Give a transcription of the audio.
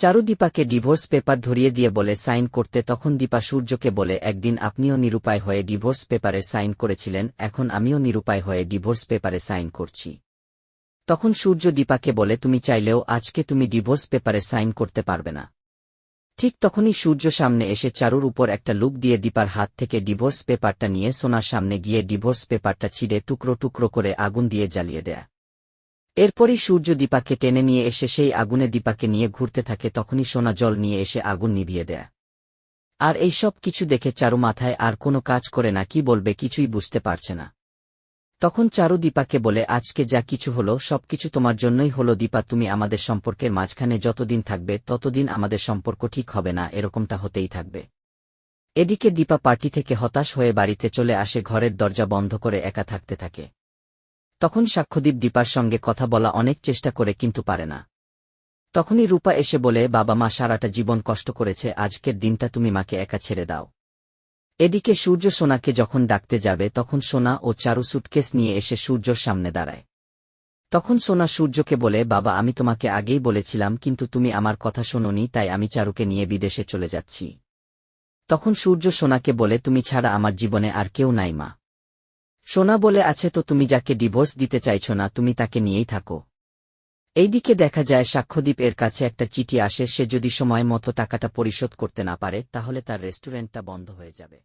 চারু দীপাকে divorce paper ধরিয়ে দিয়ে বলে সাইন করতে তখন দীপা সূর্যকে বলে, একদিন আপনিও নিরুপায় হয়ে ডিভোর্স পেপারে সাইন করেছিলেন, এখন আমিও নিরুপায় হয়ে ডিভোর্স পেপারে সাইন করছি। তখন সূর্য দীপাকে বলে, তুমি চাইলেও আজকে তুমি ডিভোর্স পেপারে সাইন করতে পারবে না। ঠিক তখনই সূর্য সামনে এসে চারুর উপর একটা লুক দিয়ে দীপার হাত থেকে ডিভোর্স পেপারটা নিয়ে সোনার সামনে গিয়ে ডিভোর্স পেপারটা ছিঁড়ে টুকরো টুকরো করে আগুন দিয়ে জ্বালিয়ে দেয়। এরপরই সূর্য দীপাকে টেনে নিয়ে এসে সেই আগুনে দীপাকে নিয়ে ঘুরতে থাকে, তখনই সোনা জল নিয়ে এসে আগুন নিভিয়ে দেয়। আর এই সব কিছু দেখে চারু মাথায় আর কোনো কাজ করে না, কি বলবে কিছুই বুঝতে পারছে না। তখন চারু দীপাকে বলে, আজকে যা কিছু হলো সবকিছু তোমার জন্যই হলো। দীপা, তুমি আমাদের সম্পর্কের মাঝখানে যতদিন থাকবে, ততদিন আমাদের সম্পর্ক ঠিক হবে না, এরকমটা হতেই থাকবে। এদিকে দীপা পার্টি থেকে হতাশ হয়ে বাড়িতে চলে আসে, ঘরের দরজা বন্ধ করে একা থাকতে থাকে। তখন সাক্ষ্যদীপ দীপার সঙ্গে কথা বলা অনেক চেষ্টা করে কিন্তু পারে না। তখনই রূপা এসে বলে, বাবা মা, সারাটা জীবন কষ্ট করেছে, আজকের দিনটা তুমি মাকে একা ছেড়ে দাও। এদিকে সূর্য সোনাকে যখন ডাকতে যাবে, তখন সোনা ও চারু সুটকেস নিয়ে এসে সূর্যর সামনে দাঁড়ায়। তখন সোনা সূর্যকে বলে, বাবা, আমি তোমাকে আগেই বলেছিলাম, কিন্তু তুমি আমার কথা শোনোনি, তাই আমি চারুকে নিয়ে বিদেশে চলে যাচ্ছি। তখন সূর্য সোনাকে বলে, তুমি ছাড়া আমার জীবনে আর কেউ নাই মা। সোনা বলে আছে তো তুমি যাকে ডিভোর্স দিতে চাইছ না, তুমি তাকে নিয়েই থাকো। এইদিকে দেখা যায় সাক্ষ্যদ্বীপ এর কাছে একটা চিঠি আসে, সে যদি সময় মতো টাকাটা পরিশোধ করতে না পারে, তাহলে তার রেস্টুরেন্টটা বন্ধ হয়ে যাবে।